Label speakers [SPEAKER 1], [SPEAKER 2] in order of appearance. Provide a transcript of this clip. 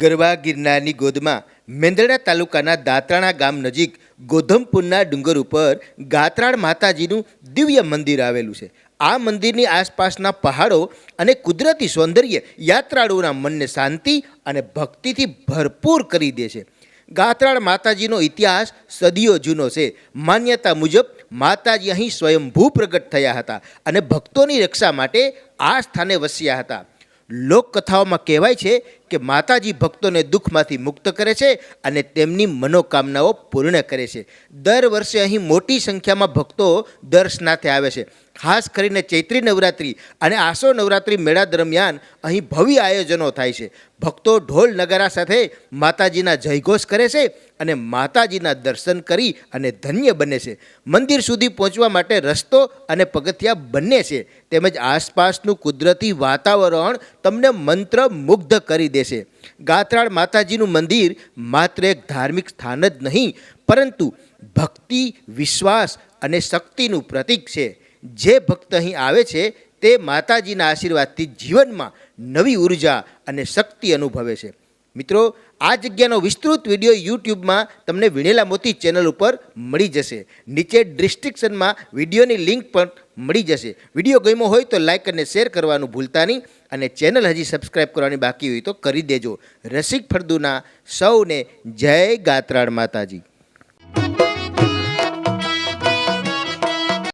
[SPEAKER 1] ગરવા ગિરનારની ગોદમાં મેંદરડા તાલુકાના દાતરાણા ગામ નજીક ગોધમપુરના ડુંગર ઉપર ગાત્રાળ માતાજીનું દિવ્ય મંદિર આવેલું છે. આ મંદિરની આસપાસના પહાડો અને કુદરતી સૌંદર્ય યાત્રાળુઓના મનને શાંતિ અને ભક્તિથી ભરપૂર કરી દે છે. ગાત્રાળ માતાજીનો ઇતિહાસ સદીઓ જૂનો છે. માન્યતા મુજબ માતાજી અહીં સ્વયંભૂ પ્રગટ થયા હતા અને ભક્તોની રક્ષા માટે આ સ્થાને વસ્યા હતા. લોકકથાઓમાં કહેવાય છે કે માતાજી ભક્તોને દુઃખમાંથી મુક્ત કરે છે અને તેમની મનોકામનાઓ પૂર્ણ કરે છે. દર વર્ષે અહીં મોટી સંખ્યામાં ભક્તો દર્શનાથે આવે છે. ખાસ કરીને ચૈત્રી નવરાત્રિ અને આસો નવરાત્રિ મેળા દરમિયાન અહીં ભવ્ય આયોજનો થાય છે. ભક્તો ઢોલ નગારા સાથે માતાજીના જયઘોષ કરે છે અને માતાજીના દર્શન કરી અને ધન્ય બને છે. મંદિર સુધી પહોંચવા માટે રસ્તો અને પગથિયા બંને છે. તેમજ આસપાસનું કુદરતી વાતાવરણ તમને મંત્ર મુગ્ધ કરી દેશે ગાત્રાળ માતાજીનું મંદિર માત્ર એક ધાર્મિક સ્થાન જ નહીં, પરંતુ ભક્તિ, વિશ્વાસ અને શક્તિનું પ્રતીક છે. જે ભક્ત અહીં આવે છે, તે માતાજીના આશીર્વાદથી જીવનમાં નવી ઊર્જા અને શક્તિ અનુભવે છે. મિત્રો, આ જગ્યાનો વિસ્તૃત વીડિયો યુટ્યુબમાં તમને વિણેલા મોતી ચેનલ ઉપર મળી જશે. નીચે ડિસ્ક્રિપ્શનમાં વિડીયોની લિંક પણ મળી જશે. વીડિયો ગમ્યો હોય તો લાઇક અને શેર કરવાનું ભૂલતા નહીં અને ચેનલ હજી સબસ્ક્રાઈબ કરવાની બાકી હોય તો કરી દેજો. રસિક ફળદુના સૌને જય ગાત્રાળ માતાજી.